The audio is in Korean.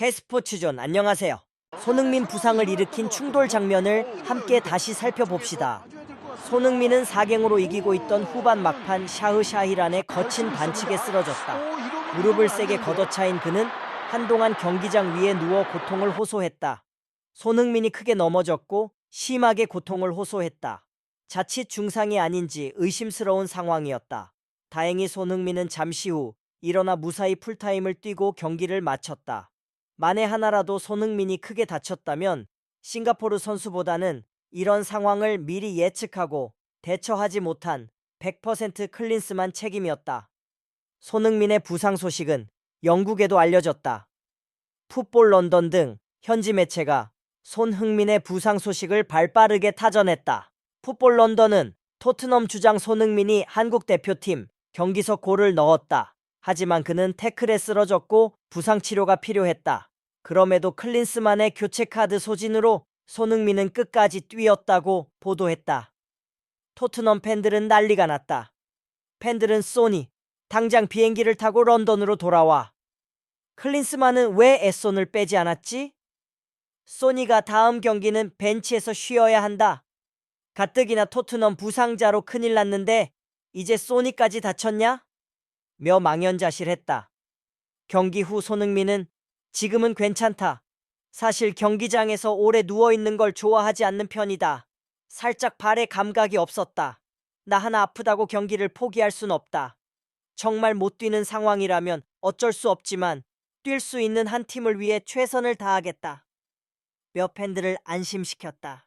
K스포츠존 안녕하세요. 손흥민 부상을 일으킨 충돌 장면을 함께 다시 살펴봅시다. 손흥민은 4갱으로 이기고 있던 후반 막판 샤흐샤히란의 거친 반칙에 쓰러졌다. 무릎을 세게 걷어차인 그는 한동안 경기장 위에 누워 고통을 호소했다. 손흥민이 크게 넘어졌고 심하게 고통을 호소했다. 자칫 중상이 아닌지 의심스러운 상황이었다. 다행히 손흥민은 잠시 후 일어나 무사히 풀타임을 뛰고 경기를 마쳤다. 만에 하나라도 손흥민이 크게 다쳤다면 싱가포르 선수보다는 이런 상황을 미리 예측하고 대처하지 못한 100% 클린스만 책임이었다. 손흥민의 부상 소식은 영국에도 알려졌다. 풋볼 런던 등 현지 매체가 손흥민의 부상 소식을 발빠르게 타전했다. 풋볼 런던은 토트넘 주장 손흥민이 한국 대표팀 경기서 골을 넣었다. 하지만 그는 태클에 쓰러졌고 부상 치료가 필요했다. 그럼에도 클린스만의 교체 카드 소진으로 손흥민은 끝까지 뛰었다고 보도했다. 토트넘 팬들은 난리가 났다. 팬들은 소니, 당장 비행기를 타고 런던으로 돌아와. 클린스만은 왜 애손을 빼지 않았지? 소니가 다음 경기는 벤치에서 쉬어야 한다. 가뜩이나 토트넘 부상자로 큰일 났는데 이제 소니까지 다쳤냐? 며 망연자실했다. 경기 후 손흥민은 지금은 괜찮다. 사실 경기장에서 오래 누워있는 걸 좋아하지 않는 편이다. 살짝 발에 감각이 없었다. 나 하나 아프다고 경기를 포기할 순 없다. 정말 못 뛰는 상황이라면 어쩔 수 없지만 뛸 수 있는 한 팀을 위해 최선을 다하겠다. 몇 팬들을 안심시켰다.